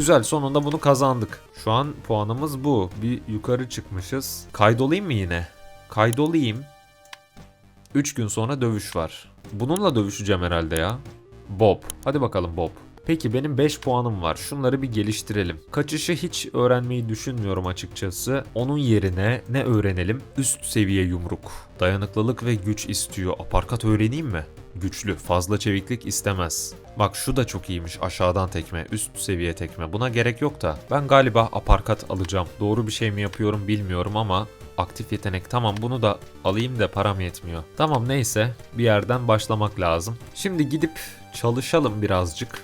Güzel sonunda bunu kazandık. Şu an puanımız bu. Bir yukarı çıkmışız. Kaydolayım mı yine? Kaydolayım. 3 gün sonra dövüş var. Bununla dövüşeceğim herhalde ya. Bob. Hadi bakalım Bob. Peki benim 5 puanım var. Şunları bir geliştirelim. Kaçışı hiç öğrenmeyi düşünmüyorum açıkçası. Onun yerine ne öğrenelim? Üst seviye yumruk. Dayanıklılık ve güç istiyor. Aparkat öğreneyim mi? Güçlü, fazla çeviklik istemez. Bak şu da çok iyiymiş. Aşağıdan tekme, üst seviye tekme. Buna gerek yok da. Ben galiba aparkat alacağım. Doğru bir şey mi yapıyorum bilmiyorum ama aktif yetenek. Tamam bunu da alayım da param yetmiyor. Tamam neyse bir yerden başlamak lazım. Şimdi gidip çalışalım birazcık.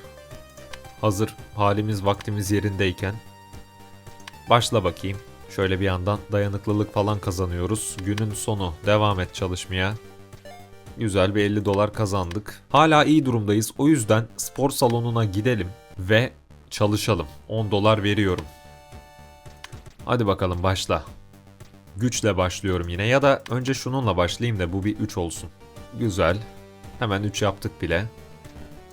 Hazır halimiz vaktimiz yerindeyken. Başla bakayım. Şöyle bir yandan dayanıklılık falan kazanıyoruz. Günün sonu devam et çalışmaya. Güzel bir 50 dolar kazandık. Hala iyi durumdayız. O yüzden spor salonuna gidelim ve çalışalım. 10 dolar veriyorum. Hadi bakalım başla. Güçle başlıyorum yine ya da önce şununla başlayayım da bu bir 3 olsun. Güzel. Hemen 3 yaptık bile.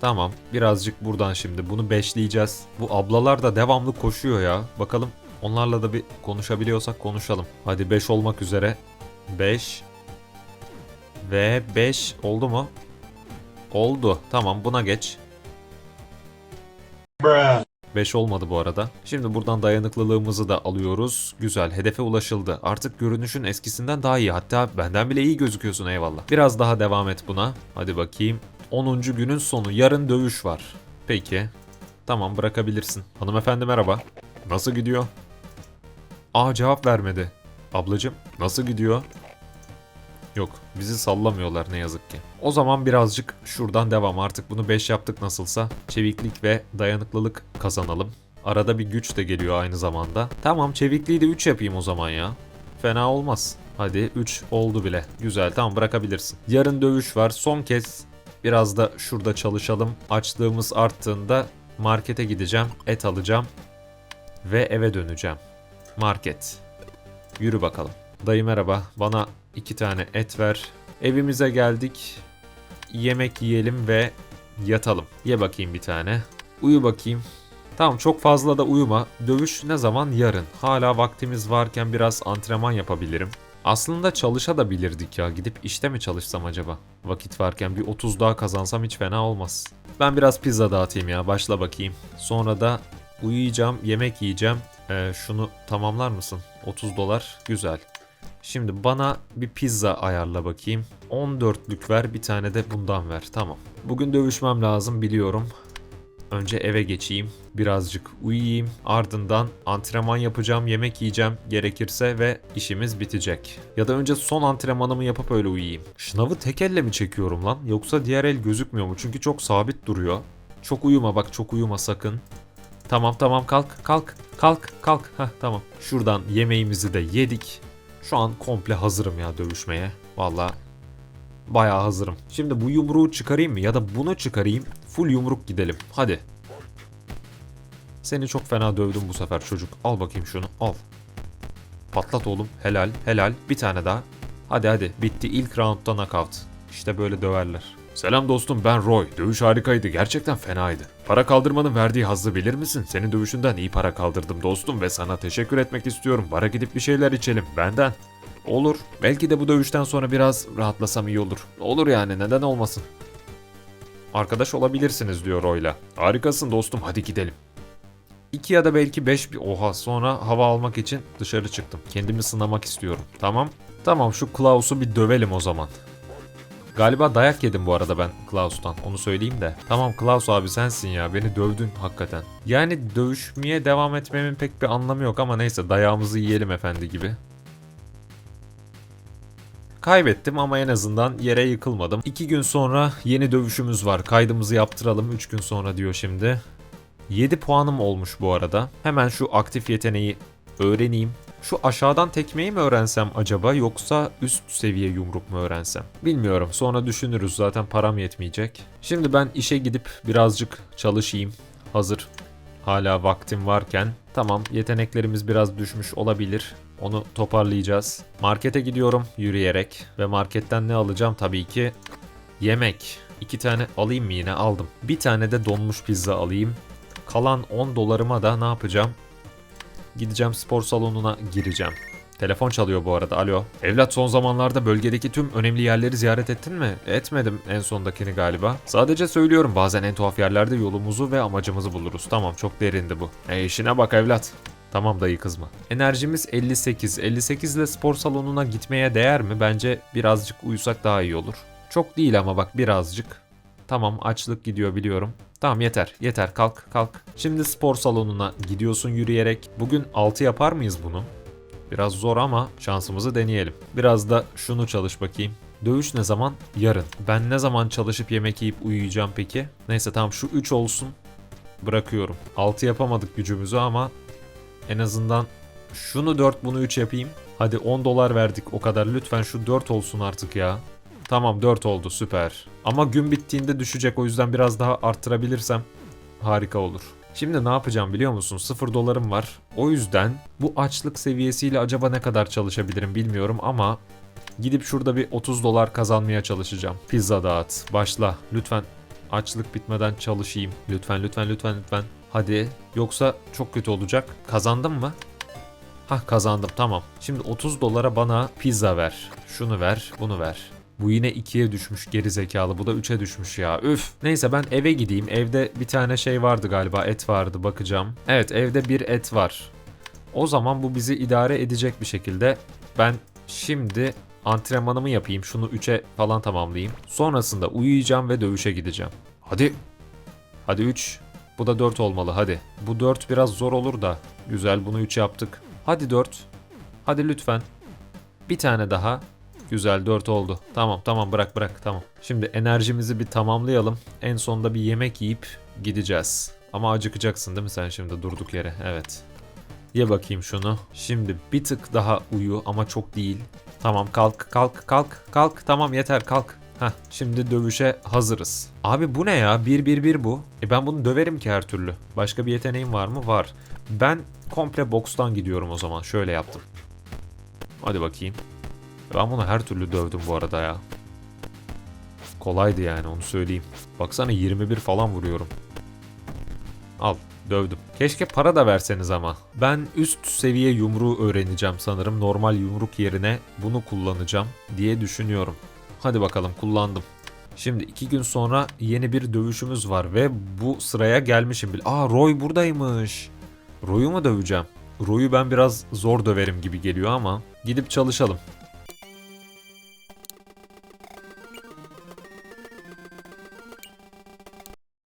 Tamam. Birazcık buradan şimdi bunu beşleyeceğiz. Bu ablalar da devamlı koşuyor ya. Bakalım onlarla da bir konuşabiliyorsak konuşalım. Hadi 5 olmak üzere. 5 ve 5 oldu mu? Oldu. Tamam buna geç. 5 olmadı bu arada. Şimdi buradan dayanıklılığımızı da alıyoruz. Güzel. Hedefe ulaşıldı. Artık görünüşün eskisinden daha iyi. Hatta benden bile iyi gözüküyorsun eyvallah. Biraz daha devam et buna. Hadi bakayım. 10. günün sonu. Yarın dövüş var. Peki. Tamam bırakabilirsin. Hanımefendi merhaba. Nasıl gidiyor? Aa cevap vermedi. Ablacım nasıl gidiyor? Yok bizi sallamıyorlar ne yazık ki. O zaman birazcık şuradan devam artık bunu 5 yaptık nasılsa. Çeviklik ve dayanıklılık kazanalım. Arada bir güç de geliyor aynı zamanda. Tamam çevikliği de 3 yapayım o zaman ya. Fena olmaz. Hadi 3 oldu bile. Güzel tamam bırakabilirsin. Yarın dövüş var. Son kez biraz da şurada çalışalım. Açlığımız arttığında markete gideceğim. Et alacağım. Ve eve döneceğim. Market. Yürü bakalım. Dayı merhaba. Bana iki tane et ver. Evimize geldik. Yemek yiyelim ve yatalım. Ye bakayım bir tane. Uyu bakayım. Tamam çok fazla da uyuma. Dövüş ne zaman? Yarın. Hala vaktimiz varken biraz antrenman yapabilirim. Aslında çalışa da bilirdik ya. Gidip işte mi çalışsam acaba? Vakit varken bir 30 daha kazansam hiç fena olmaz. Ben biraz pizza dağıtayım ya. Başla bakayım. Sonra da uyuyacağım, yemek yiyeceğim. Ee, şunu tamamlar mısın? 30 dolar. Güzel. Şimdi bana bir pizza ayarla bakayım. 14'lük ver bir tane de bundan ver. Tamam. Bugün dövüşmem lazım biliyorum. Önce eve geçeyim. Birazcık uyuyayım. Ardından antrenman yapacağım, yemek yiyeceğim gerekirse ve işimiz bitecek. Ya da önce son antrenmanımı yapıp öyle uyuyayım. Şınavı tek elle mi çekiyorum lan? Yoksa diğer el gözükmüyor mu? Çünkü çok sabit duruyor. Çok uyuma bak çok uyuma sakın. Tamam tamam kalk kalk kalk kalk. Heh tamam. Şuradan yemeğimizi de yedik. Şu an komple hazırım ya dövüşmeye. Valla bayağı hazırım. Şimdi bu yumruğu çıkarayım mı ya da bunu çıkarayım. Full yumruk gidelim. Hadi. Seni çok fena dövdüm bu sefer çocuk. Al bakayım şunu. Al. Patlat oğlum. Helal. Helal. Bir tane daha. Hadi hadi. Bitti. İlk roundda knockout. İşte böyle döverler. Selam dostum ben Roy. Dövüş harikaydı. Gerçekten fenaydı. Para kaldırmanın verdiği hazzı bilir misin? Senin dövüşünden iyi para kaldırdım dostum ve sana teşekkür etmek istiyorum. Bara gidip bir şeyler içelim. Benden. Olur. Belki de bu dövüşten sonra biraz rahatlasam iyi olur. Olur yani neden olmasın. Arkadaş olabilirsiniz diyor Roy'la. Harikasın dostum hadi gidelim. 2 ya da belki 5 bir oha sonra hava almak için dışarı çıktım. Kendimi sınamak istiyorum. Tamam. Tamam şu Klaus'u bir dövelim o zaman. Galiba dayak yedim bu arada ben Klaus'tan. Onu söyleyeyim de. Tamam Klaus abi sensin ya. Beni dövdün hakikaten. Yani dövüşmeye devam etmemin pek bir anlamı yok ama neyse dayağımızı yiyelim efendi gibi. Kaybettim ama en azından yere yıkılmadım. 2 gün sonra yeni dövüşümüz var. Kaydımızı yaptıralım 3 gün sonra diyor şimdi. 7 puanım olmuş bu arada. Hemen şu aktif yeteneği öğreneyim. Şu aşağıdan tekmeyi mi öğrensem acaba yoksa üst seviye yumruk mu öğrensem? Bilmiyorum. Sonra düşünürüz. Zaten param yetmeyecek. Şimdi ben işe gidip birazcık çalışayım. Hazır hala vaktim varken. Tamam yeteneklerimiz biraz düşmüş olabilir. Onu toparlayacağız. Markete gidiyorum yürüyerek ve marketten ne alacağım tabii ki yemek. İki tane alayım mı yine aldım. Bir tane de donmuş pizza alayım. kalan 10 dolarıma da ne yapacağım? Gideceğim spor salonuna gireceğim. Telefon çalıyor bu arada. Alo. Evlat son zamanlarda bölgedeki tüm önemli yerleri ziyaret ettin mi? Etmedim en sondakini galiba. Sadece söylüyorum bazen en tuhaf yerlerde yolumuzu ve amacımızı buluruz. Tamam çok derindi bu. E işine bak evlat. Tamam dayı kızma. Enerjimiz 58. 58 ile spor salonuna gitmeye değer mi? Bence birazcık uyusak daha iyi olur. Çok değil ama bak birazcık. Tamam açlık gidiyor biliyorum. Tamam yeter yeter kalk kalk. Şimdi spor salonuna gidiyorsun yürüyerek. Bugün 6 yapar mıyız bunu? Biraz zor ama şansımızı deneyelim. Biraz da şunu çalış bakayım. Dövüş ne zaman? Yarın. Ben ne zaman çalışıp yemek yiyip uyuyacağım peki? Neyse tamam şu 3 olsun. Bırakıyorum. 6 yapamadık gücümüzü ama en azından şunu 4 bunu 3 yapayım. Hadi 10 dolar verdik o kadar. Lütfen şu 4 olsun artık ya. Tamam 4 oldu süper. Ama gün bittiğinde düşecek o yüzden biraz daha arttırabilirsem harika olur. Şimdi ne yapacağım biliyor musun? 0 dolarım var. O yüzden bu açlık seviyesiyle acaba ne kadar çalışabilirim bilmiyorum ama gidip şurada bir 30 dolar kazanmaya çalışacağım. Pizza dağıt. Başla. Lütfen açlık bitmeden çalışayım. Lütfen lütfen lütfen lütfen. Hadi. Yoksa çok kötü olacak. Kazandım mı? Hah kazandım tamam. Şimdi 30 dolara bana pizza ver. Şunu ver, bunu ver. Bu yine 2'ye düşmüş geri zekalı. Bu da 3'e düşmüş ya. Üf. Neyse ben eve gideyim. Evde bir tane şey vardı galiba. Et vardı bakacağım. Evet evde bir et var. O zaman bu bizi idare edecek bir şekilde. Ben şimdi antrenmanımı yapayım. Şunu 3'e falan tamamlayayım. Sonrasında uyuyacağım ve dövüşe gideceğim. Hadi. Hadi 3. Bu da 4 olmalı hadi. Bu 4 biraz zor olur da. Güzel bunu 3 yaptık. Hadi 4. Hadi lütfen. Bir tane daha. Güzel 4 oldu. Tamam tamam bırak bırak tamam. Şimdi enerjimizi bir tamamlayalım. En sonunda bir yemek yiyip gideceğiz. Ama acıkacaksın değil mi sen şimdi durduk yere? Evet. Ye bakayım şunu. Şimdi bir tık daha uyu ama çok değil. Tamam kalk kalk kalk kalk tamam yeter kalk. Heh, şimdi dövüşe hazırız. Abi bu ne ya? 1-1-1 bu. E ben bunu döverim ki her türlü. Başka bir yeteneğim var mı? Var. Ben komple bokstan gidiyorum o zaman. Şöyle yaptım. Hadi bakayım. Ben bunu her türlü dövdüm bu arada ya. Kolaydı yani onu söyleyeyim. Baksana 21 falan vuruyorum. Al dövdüm. Keşke para da verseniz ama. Ben üst seviye yumruğu öğreneceğim sanırım. Normal yumruk yerine bunu kullanacağım diye düşünüyorum. Hadi bakalım kullandım. Şimdi iki gün sonra yeni bir dövüşümüz var ve bu sıraya gelmişim bile. Aa Roy buradaymış. Roy'u mu döveceğim? Roy'u ben biraz zor döverim gibi geliyor ama gidip çalışalım.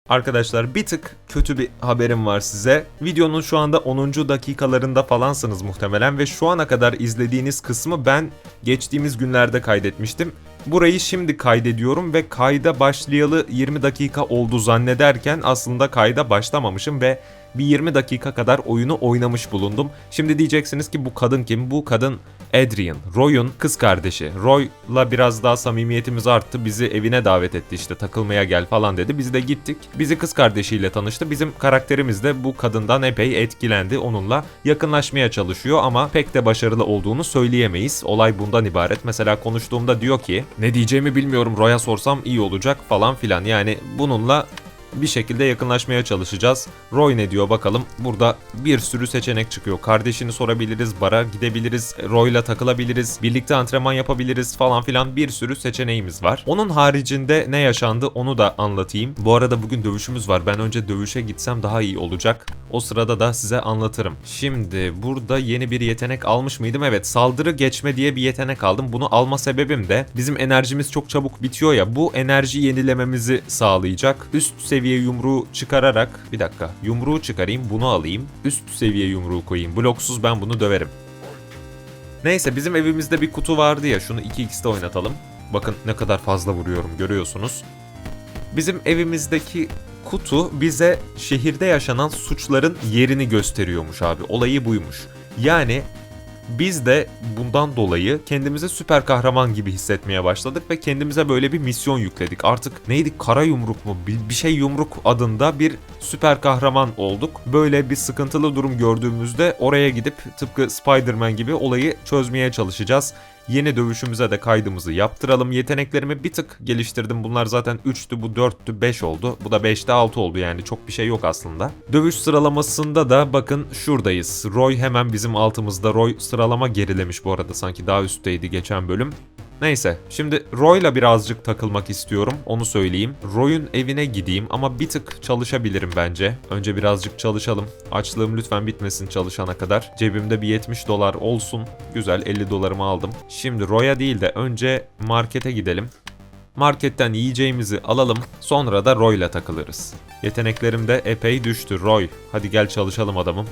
Arkadaşlar bir tık kötü bir haberim var size. Videonun şu anda 10. dakikalarında falansınız muhtemelen ve şu ana kadar izlediğiniz kısmı ben geçtiğimiz günlerde kaydetmiştim. Burayı şimdi kaydediyorum ve kayda başlayalı 20 dakika oldu zannederken aslında kayda başlamamışım ve bir 20 dakika kadar oyunu oynamış bulundum. Şimdi diyeceksiniz ki bu kadın kim? Bu kadın Adrian, Roy'un kız kardeşi. Roy'la biraz daha samimiyetimiz arttı. Bizi evine davet etti işte takılmaya gel falan dedi. Biz de gittik. Bizi kız kardeşiyle tanıştı. Bizim karakterimiz de bu kadından epey etkilendi. Onunla yakınlaşmaya çalışıyor ama pek de başarılı olduğunu söyleyemeyiz. Olay bundan ibaret. Mesela konuştuğumda diyor ki ne diyeceğimi bilmiyorum Roy'a sorsam iyi olacak falan filan. Yani bununla bir şekilde yakınlaşmaya çalışacağız. Roy ne diyor bakalım. Burada bir sürü seçenek çıkıyor. Kardeşini sorabiliriz, bara gidebiliriz, Roy'la takılabiliriz, birlikte antrenman yapabiliriz falan filan bir sürü seçeneğimiz var. Onun haricinde ne yaşandı onu da anlatayım. Bu arada bugün dövüşümüz var. Ben önce dövüşe gitsem daha iyi olacak. O sırada da size anlatırım. Şimdi burada yeni bir yetenek almış mıydım? Evet saldırı geçme diye bir yetenek aldım. Bunu alma sebebim de bizim enerjimiz çok çabuk bitiyor ya bu enerji yenilememizi sağlayacak. Üst seviye yumruğu çıkararak bir dakika yumruğu çıkarayım bunu alayım. Üst seviye yumruğu koyayım. Bloksuz ben bunu döverim. Neyse bizim evimizde bir kutu vardı ya şunu 2x'te oynatalım. Bakın ne kadar fazla vuruyorum görüyorsunuz. Bizim evimizdeki kutu bize şehirde yaşanan suçların yerini gösteriyormuş abi. Olayı buymuş. Yani biz de bundan dolayı kendimizi süper kahraman gibi hissetmeye başladık ve kendimize böyle bir misyon yükledik. Artık neydi kara yumruk mu bir şey yumruk adında bir süper kahraman olduk. Böyle bir sıkıntılı durum gördüğümüzde oraya gidip tıpkı Spider-Man gibi olayı çözmeye çalışacağız. Yeni dövüşümüze de kaydımızı yaptıralım. Yeteneklerimi bir tık geliştirdim. Bunlar zaten 3'tü, bu 4'tü, 5 oldu. Bu da 5'te 6 oldu yani çok bir şey yok aslında. Dövüş sıralamasında da bakın şuradayız. Roy hemen bizim altımızda. Roy sıralama gerilemiş bu arada sanki daha üstteydi geçen bölüm. Neyse şimdi Roy'la birazcık takılmak istiyorum onu söyleyeyim. Roy'un evine gideyim ama bir tık çalışabilirim bence. Önce birazcık çalışalım. Açlığım lütfen bitmesin çalışana kadar. Cebimde bir 70 dolar olsun. Güzel 50 dolarımı aldım. Şimdi Roy'a değil de önce markete gidelim. Marketten yiyeceğimizi alalım. Sonra da Roy'la takılırız. Yeteneklerim de epey düştü Roy. Hadi gel çalışalım adamım.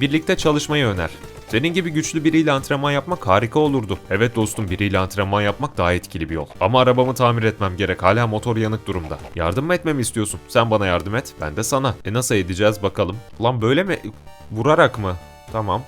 Birlikte çalışmayı öner. Senin gibi güçlü biriyle antrenman yapmak harika olurdu. Evet dostum biriyle antrenman yapmak daha etkili bir yol. Ama arabamı tamir etmem gerek. Hala motor yanık durumda. Yardım mı etmemi istiyorsun? Sen bana yardım et. Ben de sana. E nasıl edeceğiz bakalım. Lan böyle mi? Vurarak mı? Tamam.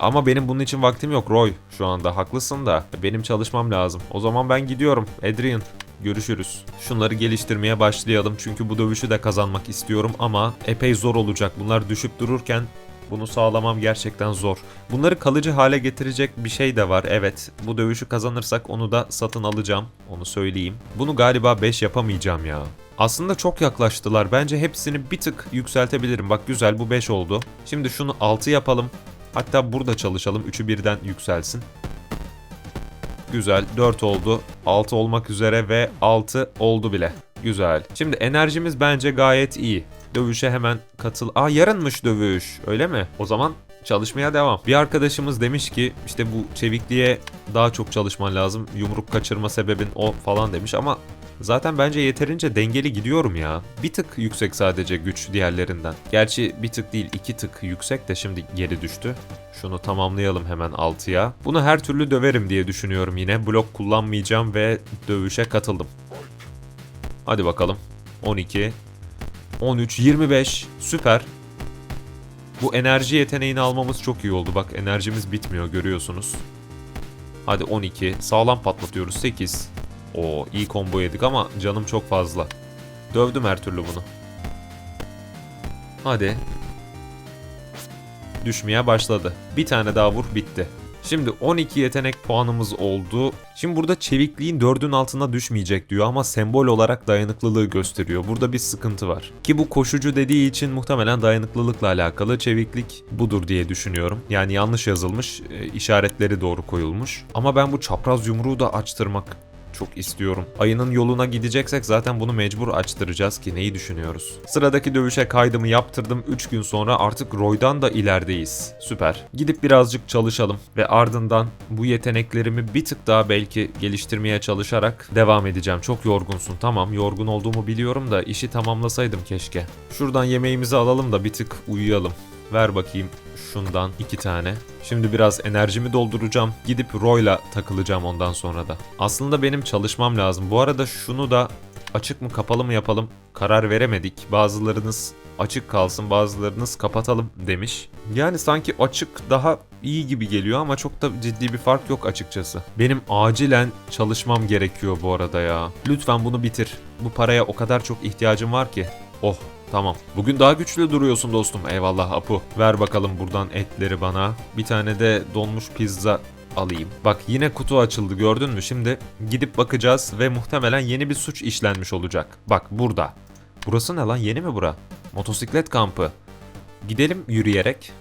Ama benim bunun için vaktim yok Roy. Şu anda haklısın da benim çalışmam lazım. O zaman ben gidiyorum. Adrian Görüşürüz. Şunları geliştirmeye başlayalım çünkü bu dövüşü de kazanmak istiyorum ama epey zor olacak. Bunlar düşüp dururken bunu sağlamam gerçekten zor. Bunları kalıcı hale getirecek bir şey de var. Evet, bu dövüşü kazanırsak onu da satın alacağım. Onu söyleyeyim. Bunu galiba 5 yapamayacağım ya. Aslında çok yaklaştılar. Bence hepsini bir tık yükseltebilirim. Bak güzel bu 5 oldu. Şimdi şunu 6 yapalım. Hatta burada çalışalım. 3'ü birden yükselsin. Güzel. 4 oldu. 6 olmak üzere ve 6 oldu bile. Güzel. Şimdi enerjimiz bence gayet iyi. Dövüşe hemen katıl. Aa yarınmış dövüş. Öyle mi? O zaman çalışmaya devam. Bir arkadaşımız demiş ki işte bu çevikliğe daha çok çalışman lazım. Yumruk kaçırma sebebin o falan demiş ama zaten bence yeterince dengeli gidiyorum ya. Bir tık yüksek sadece güç diğerlerinden. Gerçi bir tık değil iki tık yüksek de şimdi geri düştü. Şunu tamamlayalım hemen 6'ya. Bunu her türlü döverim diye düşünüyorum yine. Blok kullanmayacağım ve dövüşe katıldım. Hadi bakalım. 12, 13, 25. Süper. Bu enerji yeteneğini almamız çok iyi oldu. Bak enerjimiz bitmiyor görüyorsunuz. Hadi 12. Sağlam patlatıyoruz. 8. Oo iyi combo yedik ama canım çok fazla. Dövdüm her türlü bunu. Hadi. Düşmeye başladı. Bir tane daha vur bitti. Şimdi 12 yetenek puanımız oldu. Şimdi burada çevikliğin 4'ün altına düşmeyecek diyor ama sembol olarak dayanıklılığı gösteriyor. Burada bir sıkıntı var. Ki bu koşucu dediği için muhtemelen dayanıklılıkla alakalı çeviklik budur diye düşünüyorum. Yani yanlış yazılmış, e, işaretleri doğru koyulmuş. Ama ben bu çapraz yumruğu da açtırmak çok istiyorum. Ayının yoluna gideceksek zaten bunu mecbur açtıracağız ki neyi düşünüyoruz? Sıradaki dövüşe kaydımı yaptırdım. 3 gün sonra artık Roy'dan da ilerideyiz. Süper. Gidip birazcık çalışalım ve ardından bu yeteneklerimi bir tık daha belki geliştirmeye çalışarak devam edeceğim. Çok yorgunsun. Tamam yorgun olduğumu biliyorum da işi tamamlasaydım keşke. Şuradan yemeğimizi alalım da bir tık uyuyalım. Ver bakayım şundan iki tane. Şimdi biraz enerjimi dolduracağım. Gidip Roy'la takılacağım ondan sonra da. Aslında benim çalışmam lazım. Bu arada şunu da açık mı kapalı mı yapalım karar veremedik. Bazılarınız açık kalsın bazılarınız kapatalım demiş. Yani sanki açık daha iyi gibi geliyor ama çok da ciddi bir fark yok açıkçası. Benim acilen çalışmam gerekiyor bu arada ya. Lütfen bunu bitir. Bu paraya o kadar çok ihtiyacım var ki. Oh Tamam. Bugün daha güçlü duruyorsun dostum. Eyvallah Apu. Ver bakalım buradan etleri bana. Bir tane de donmuş pizza alayım. Bak yine kutu açıldı gördün mü? Şimdi gidip bakacağız ve muhtemelen yeni bir suç işlenmiş olacak. Bak burada. Burası ne lan? Yeni mi bura? Motosiklet kampı. Gidelim yürüyerek.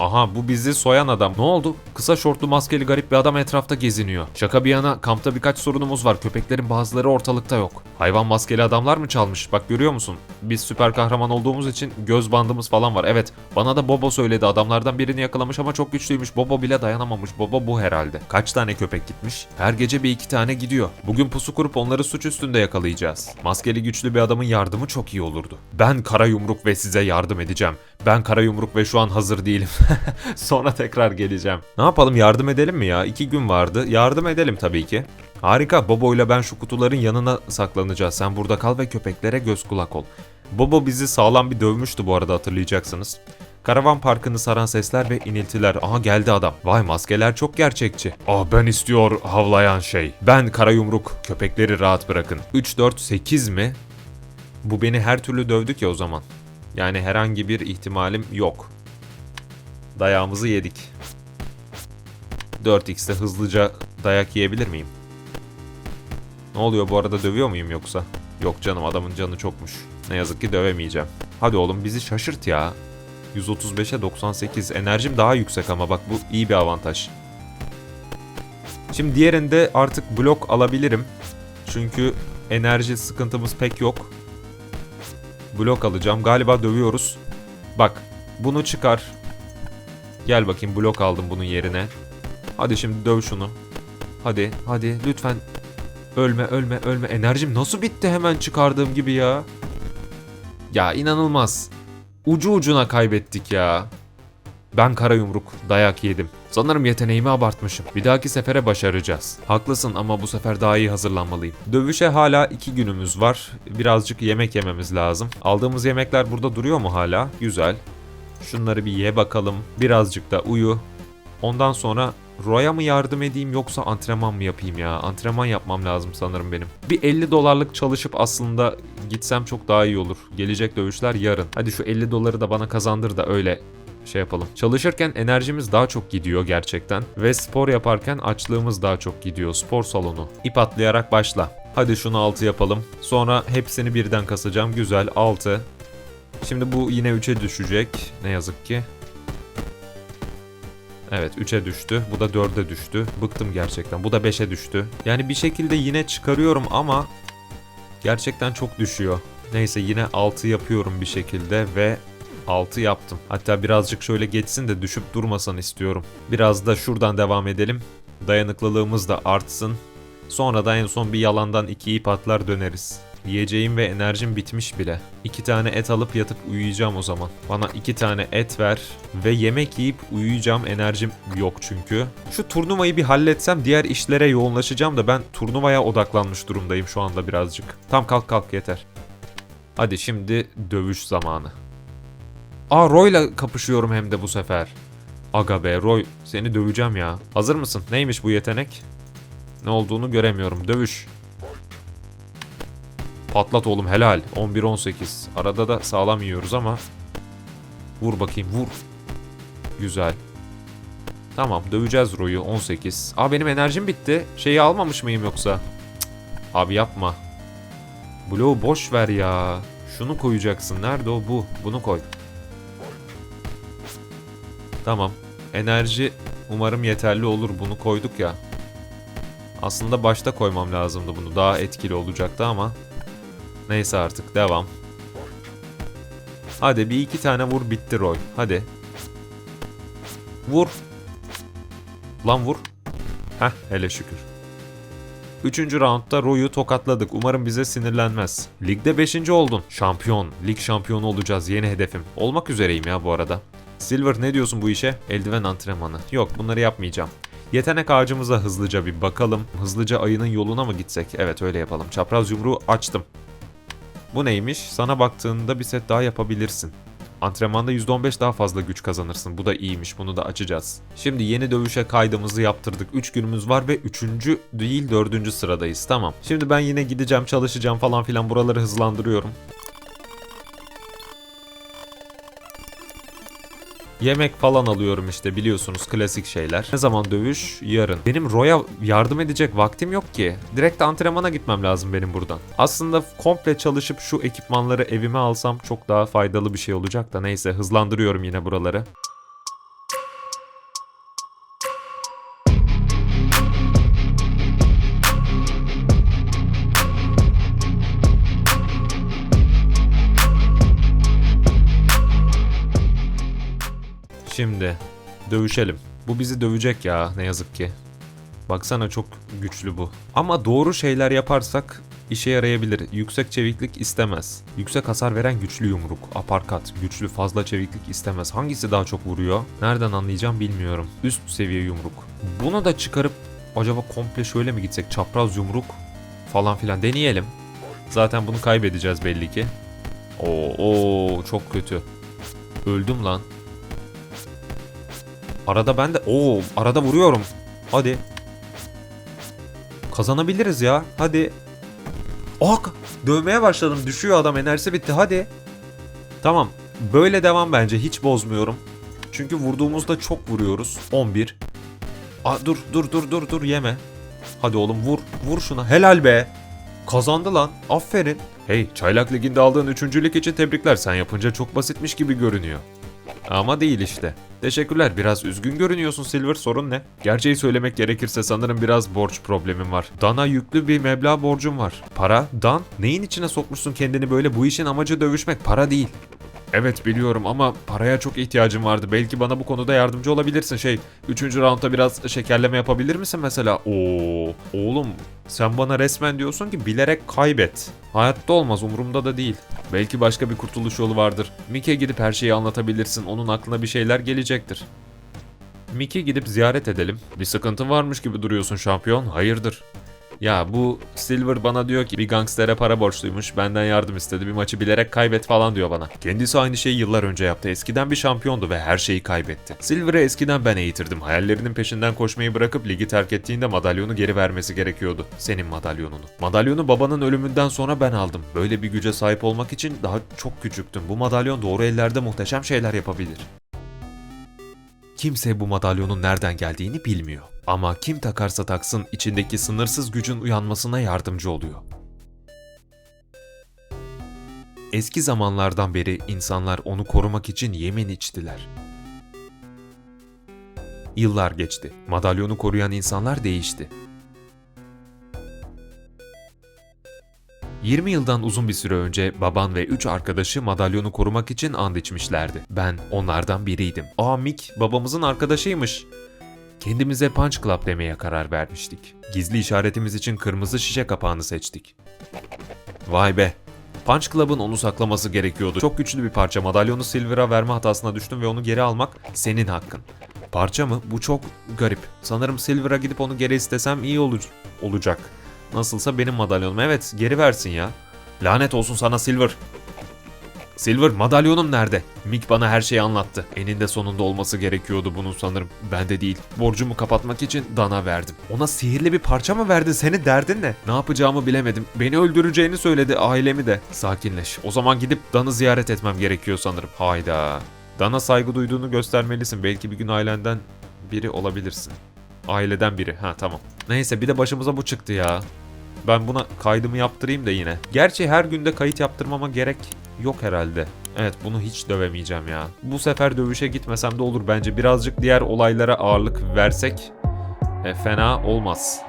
Aha bu bizi soyan adam. Ne oldu? Kısa şortlu maskeli garip bir adam etrafta geziniyor. Şaka bir yana kampta birkaç sorunumuz var. Köpeklerin bazıları ortalıkta yok. Hayvan maskeli adamlar mı çalmış? Bak görüyor musun? Biz süper kahraman olduğumuz için göz bandımız falan var. Evet bana da Bobo söyledi. Adamlardan birini yakalamış ama çok güçlüymüş. Bobo bile dayanamamış. Bobo bu herhalde. Kaç tane köpek gitmiş? Her gece bir iki tane gidiyor. Bugün pusu kurup onları suç üstünde yakalayacağız. Maskeli güçlü bir adamın yardımı çok iyi olurdu. Ben kara yumruk ve size yardım edeceğim. Ben kara yumruk ve şu an hazır değilim. Sonra tekrar geleceğim. Ne yapalım yardım edelim mi ya? İki gün vardı. Yardım edelim tabii ki. Harika. Bobo ile ben şu kutuların yanına saklanacağız. Sen burada kal ve köpeklere göz kulak ol. Bobo bizi sağlam bir dövmüştü bu arada hatırlayacaksınız. Karavan parkını saran sesler ve iniltiler. Aha geldi adam. Vay maskeler çok gerçekçi. Ah ben istiyor havlayan şey. Ben kara yumruk. Köpekleri rahat bırakın. 3, 4, 8 mi? Bu beni her türlü dövdü ki o zaman. Yani herhangi bir ihtimalim yok. Dayağımızı yedik. 4x'te hızlıca dayak yiyebilir miyim? Ne oluyor bu arada dövüyor muyum yoksa? Yok canım adamın canı çokmuş. Ne yazık ki dövemeyeceğim. Hadi oğlum bizi şaşırt ya. 135'e 98. Enerjim daha yüksek ama bak bu iyi bir avantaj. Şimdi diğerinde artık blok alabilirim. Çünkü enerji sıkıntımız pek yok. Blok alacağım. Galiba dövüyoruz. Bak bunu çıkar. Gel bakayım blok aldım bunun yerine. Hadi şimdi döv şunu. Hadi hadi lütfen. Ölme ölme ölme. Enerjim nasıl bitti hemen çıkardığım gibi ya. Ya inanılmaz. Ucu ucuna kaybettik ya. Ben kara yumruk dayak yedim. Sanırım yeteneğimi abartmışım. Bir dahaki sefere başaracağız. Haklısın ama bu sefer daha iyi hazırlanmalıyım. Dövüşe hala iki günümüz var. Birazcık yemek yememiz lazım. Aldığımız yemekler burada duruyor mu hala? Güzel. Şunları bir ye bakalım. Birazcık da uyu. Ondan sonra Roy'a mı yardım edeyim yoksa antrenman mı yapayım ya? Antrenman yapmam lazım sanırım benim. Bir 50 dolarlık çalışıp aslında gitsem çok daha iyi olur. Gelecek dövüşler yarın. Hadi şu 50 doları da bana kazandır da öyle şey yapalım. Çalışırken enerjimiz daha çok gidiyor gerçekten. Ve spor yaparken açlığımız daha çok gidiyor. Spor salonu. İp atlayarak başla. Hadi şunu 6 yapalım. Sonra hepsini birden kasacağım. Güzel 6. Şimdi bu yine 3'e düşecek. Ne yazık ki. Evet 3'e düştü. Bu da 4'e düştü. Bıktım gerçekten. Bu da 5'e düştü. Yani bir şekilde yine çıkarıyorum ama gerçekten çok düşüyor. Neyse yine 6 yapıyorum bir şekilde ve 6 yaptım. Hatta birazcık şöyle geçsin de düşüp durmasan istiyorum. Biraz da şuradan devam edelim. Dayanıklılığımız da artsın. Sonra da en son bir yalandan iki ip atlar döneriz. Yiyeceğim ve enerjim bitmiş bile. İki tane et alıp yatıp uyuyacağım o zaman. Bana iki tane et ver ve yemek yiyip uyuyacağım enerjim yok çünkü. Şu turnuvayı bir halletsem diğer işlere yoğunlaşacağım da ben turnuvaya odaklanmış durumdayım şu anda birazcık. Tam kalk kalk yeter. Hadi şimdi dövüş zamanı. Aa Roy'la kapışıyorum hem de bu sefer. Aga be Roy seni döveceğim ya. Hazır mısın? Neymiş bu yetenek? Ne olduğunu göremiyorum. Dövüş. Patlat oğlum helal. 11-18. Arada da sağlam yiyoruz ama. Vur bakayım vur. Güzel. Tamam döveceğiz Roy'u 18. Aa benim enerjim bitti. Şeyi almamış mıyım yoksa? Cık. Abi yapma. Bloğu boş ver ya. Şunu koyacaksın. Nerede o? Bu. Bunu koy. Tamam. Enerji umarım yeterli olur. Bunu koyduk ya. Aslında başta koymam lazımdı bunu. Daha etkili olacaktı ama. Neyse artık devam. Hadi bir iki tane vur bitti Roy. Hadi. Vur. Lan vur. Heh hele şükür. Üçüncü roundda Roy'u tokatladık. Umarım bize sinirlenmez. Ligde 5. oldun. Şampiyon. Lig şampiyonu olacağız. Yeni hedefim. Olmak üzereyim ya bu arada. Silver ne diyorsun bu işe? Eldiven antrenmanı. Yok bunları yapmayacağım. Yetenek ağacımıza hızlıca bir bakalım. Hızlıca ayının yoluna mı gitsek? Evet öyle yapalım. Çapraz yumruğu açtım. Bu neymiş? Sana baktığında bir set daha yapabilirsin. Antrenmanda %15 daha fazla güç kazanırsın. Bu da iyiymiş. Bunu da açacağız. Şimdi yeni dövüşe kaydımızı yaptırdık. 3 günümüz var ve 3. değil 4. sıradayız. Tamam. Şimdi ben yine gideceğim, çalışacağım falan filan. Buraları hızlandırıyorum. Yemek falan alıyorum işte biliyorsunuz klasik şeyler. Ne zaman dövüş? Yarın. Benim Roy'a yardım edecek vaktim yok ki. Direkt antrenmana gitmem lazım benim buradan. Aslında komple çalışıp şu ekipmanları evime alsam çok daha faydalı bir şey olacak da neyse hızlandırıyorum yine buraları. Şimdi dövüşelim. Bu bizi dövecek ya ne yazık ki. Baksana çok güçlü bu. Ama doğru şeyler yaparsak işe yarayabilir. Yüksek çeviklik istemez. Yüksek hasar veren güçlü yumruk, aparkat, güçlü fazla çeviklik istemez. Hangisi daha çok vuruyor? Nereden anlayacağım bilmiyorum. Üst seviye yumruk. Bunu da çıkarıp acaba komple şöyle mi gitsek? Çapraz yumruk falan filan deneyelim. Zaten bunu kaybedeceğiz belli ki. Oo, oo çok kötü. Öldüm lan. Arada ben de... Oo arada vuruyorum. Hadi. Kazanabiliriz ya. Hadi. Ok! Dövmeye başladım. Düşüyor adam. Enerjisi bitti. Hadi. Tamam. Böyle devam bence. Hiç bozmuyorum. Çünkü vurduğumuzda çok vuruyoruz. 11. Aa, dur dur dur dur dur yeme. Hadi oğlum vur. Vur şuna. Helal be. Kazandı lan. Aferin. Hey Çaylak Ligi'nde aldığın üçüncülük için tebrikler. Sen yapınca çok basitmiş gibi görünüyor. Ama değil işte. Teşekkürler. Biraz üzgün görünüyorsun Silver. Sorun ne? Gerçeği söylemek gerekirse sanırım biraz borç problemim var. Dan'a yüklü bir meblağ borcum var. Para? Dan? Neyin içine sokmuşsun kendini böyle? Bu işin amacı dövüşmek. Para değil. Evet biliyorum ama paraya çok ihtiyacım vardı. Belki bana bu konuda yardımcı olabilirsin. Şey, 3. roundda biraz şekerleme yapabilir misin mesela? Oo, oğlum sen bana resmen diyorsun ki bilerek kaybet. Hayatta olmaz umurumda da değil. Belki başka bir kurtuluş yolu vardır. Mike gidip her şeyi anlatabilirsin. Onun aklına bir şeyler gelecektir. Mickey gidip ziyaret edelim. Bir sıkıntı varmış gibi duruyorsun şampiyon. Hayırdır? Ya bu Silver bana diyor ki bir gangstere para borçluymuş. Benden yardım istedi. Bir maçı bilerek kaybet falan diyor bana. Kendisi aynı şeyi yıllar önce yaptı. Eskiden bir şampiyondu ve her şeyi kaybetti. Silver'ı eskiden ben eğitirdim. Hayallerinin peşinden koşmayı bırakıp ligi terk ettiğinde madalyonu geri vermesi gerekiyordu. Senin madalyonunu. Madalyonu babanın ölümünden sonra ben aldım. Böyle bir güce sahip olmak için daha çok küçüktüm. Bu madalyon doğru ellerde muhteşem şeyler yapabilir. Kimse bu madalyonun nereden geldiğini bilmiyor. Ama kim takarsa taksın içindeki sınırsız gücün uyanmasına yardımcı oluyor. Eski zamanlardan beri insanlar onu korumak için yemin içtiler. Yıllar geçti. Madalyonu koruyan insanlar değişti. 20 yıldan uzun bir süre önce baban ve 3 arkadaşı madalyonu korumak için and içmişlerdi. Ben onlardan biriydim. Aa Mick babamızın arkadaşıymış. Kendimize Punch Club demeye karar vermiştik. Gizli işaretimiz için kırmızı şişe kapağını seçtik. Vay be. Punch Club'ın onu saklaması gerekiyordu. Çok güçlü bir parça. Madalyonu Silver'a verme hatasına düştüm ve onu geri almak senin hakkın. Parça mı? Bu çok garip. Sanırım Silver'a gidip onu geri istesem iyi olu- olacak. Nasılsa benim madalyonum. Evet, geri versin ya. Lanet olsun sana Silver. Silver, madalyonum nerede? Mick bana her şeyi anlattı. Eninde sonunda olması gerekiyordu bunun sanırım. Bende değil. Borcumu kapatmak için Dan'a verdim. Ona sihirli bir parça mı verdin? Senin derdin ne? Ne yapacağımı bilemedim. Beni öldüreceğini söyledi, ailemi de. Sakinleş. O zaman gidip Dan'ı ziyaret etmem gerekiyor sanırım. Hayda. Dan'a saygı duyduğunu göstermelisin. Belki bir gün ailenden biri olabilirsin. Aileden biri. Ha tamam. Neyse bir de başımıza bu çıktı ya. Ben buna kaydımı yaptırayım da yine. Gerçi her günde kayıt yaptırmama gerek yok herhalde. Evet bunu hiç dövemeyeceğim ya. Bu sefer dövüşe gitmesem de olur bence. Birazcık diğer olaylara ağırlık versek e, fena olmaz.